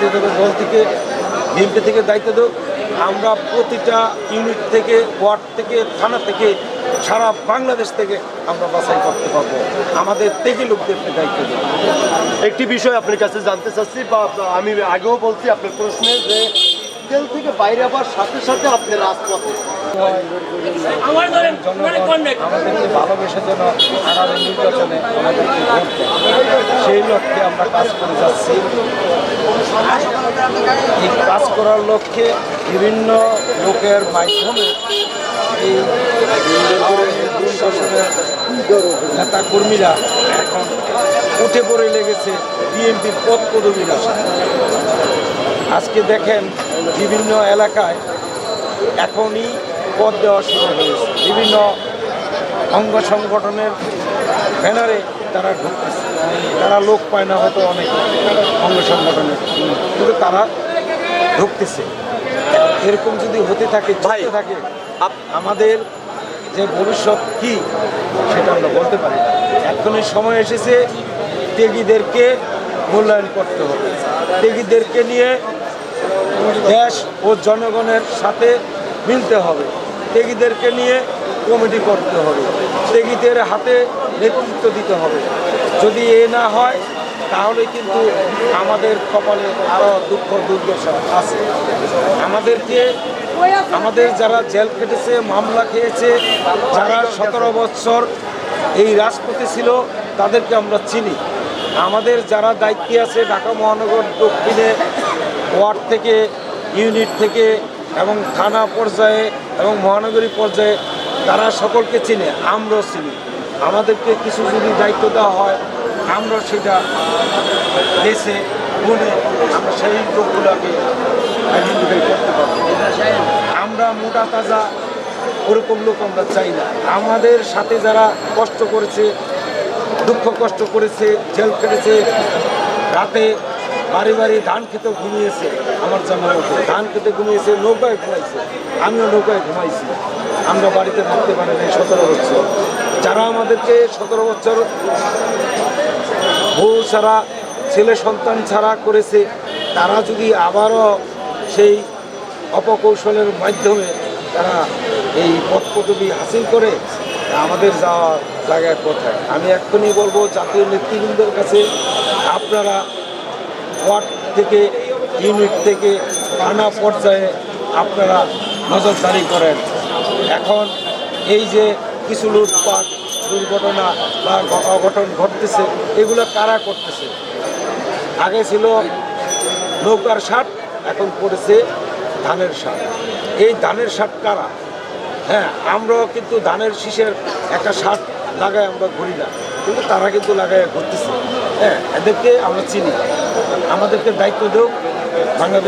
জাতীয় দল থেকে বিএনপি থেকে দায়িত্ব দেব আমরা প্রতিটা ইউনিট থেকে ওয়ার্ড থেকে, থানা থেকে, সারা বাংলাদেশ থেকে আমরা বাছাই করতে পারব। আমাদের থেকে লোকদেরকে দায়িত্ব দেব একটি বিষয় আপনার কাছে জানতে চাচ্ছি বা আমি আগেও বলছি আপনার প্রশ্নে যে জেল থেকে বাইরে আবার সাথে সাথে আপনি রাজপথে। মানে আমাদেরকে ভালোবেসে যেন আগামী নির্বাচনে আমাদেরকে ভোট সেই লক্ষ্যে আমরা কাজ করে যাচ্ছি। এই কাজ করার লক্ষ্যে বিভিন্ন লোকের মাধ্যমে এই নেতা কর্মীরা এখন উঠে পড়ে লেগেছে বিএনপির পদ পদবীর আজকে দেখেন বিভিন্ন এলাকায় এখনই পদ দেওয়া শুরু হয়েছে। বিভিন্ন অঙ্গ সংগঠনের ব্যানারে তারা ঢুকতেছে। তারা লোক পায় না হয়তো অনেক অঙ্গ সংগঠনের। কিন্তু তারা ঢুকতেছে। এরকম যদি হতে থাকে ভাই, চলতে থাকে আমাদের যে ভবিষ্যৎ কি সেটা আমরা বলতে পারি এখনই সময় এসেছে ত্যাগীদেরকে মূল্যায়ন করতে হবে। ত্যাগীদেরকে নিয়ে দেশ ও জনগণের সাথে মিলতে হবে। ত্যাগীদেরকে নিয়ে কমিটি করতে হবে। ত্যাগীদের হাতে নেতৃত্ব দিতে হবে। যদি এ না হয়, তাহলে কিন্তু আমাদের কপালে আরও দুঃখ, দুর্দশা আছে। আমাদেরকে, আমাদের যারা জেল খেটেছে, মামলা খেয়েছে, যারা সতেরো বৎসর এই রাজপথে ছিল, তাদেরকে আমরা চিনি। আমাদের যারা দায়িত্বে আছে, ঢাকা মহানগর দক্ষিণে ওয়ার্ড থেকে, ইউনিট থেকে এবং থানা পর্যায়ে এবং মহানগরী পর্যায়ে তারা সকলকে চিনে, আমরাও চিনি। আমাদেরকে কিছু যদি দায়িত্ব দেওয়া হয় আমরা সেটা দেশে গুনে আমরা সেই লোকগুলোকে আইডেন্টিফাই করতে পারব। আমরা মোটা তাজা ওরকম লোক আমরা চাই না। আমাদের সাথে যারা কষ্ট করেছে, দুঃখ কষ্ট করেছে, জেল কেটেছে রাতে বাড়ি বাড়ি ধান খেতে ঘুমিয়েছে আমার জানার মতো ধান খেতে ঘুমিয়েছে, নৌকায় ঘুমাইছে। আমিও নৌকায় ঘুমাইছি। আমরা বাড়িতে থাকতে পারি না সতেরো বছর। যারা আমাদেরকে সতেরো বছর বউ ছাড়া, ছেলে সন্তান ছাড়া করেছে, তারা যদি আবারও সেই অপকৌশলের মাধ্যমে তারা এই পথ পদবি হাসিল করে আমাদের যাওয়ার জায়গায় কোথায় আমি এক্ষুনি বলব, জাতীয় নেতৃবৃন্দের কাছে আপনারা ওয়ার্ড থেকে, ইউনিট থেকে থানা পর্যায়ে আপনারা নজরদারি করেন। এখন এই যে কিছু লুটপাট, দুর্ঘটনা বা অঘটন ঘটতেছে, এগুলো কারা করতেছে? আগে ছিল নৌকার শার্ট এখন পড়েছে ধানের শার্ট এই ধানের শার্ট কারা? হ্যাঁ আমরাও কিন্তু ধানের শীষের একটা শার্ট লাগায় আমরা ঘুরি না, কিন্তু তারা কিন্তু লাগায় ঘুরতেছে। হ্যাঁ এদেরকে আমরা চিনি। আমাদেরকে দায়িত্ব দেব বাংলাদেশ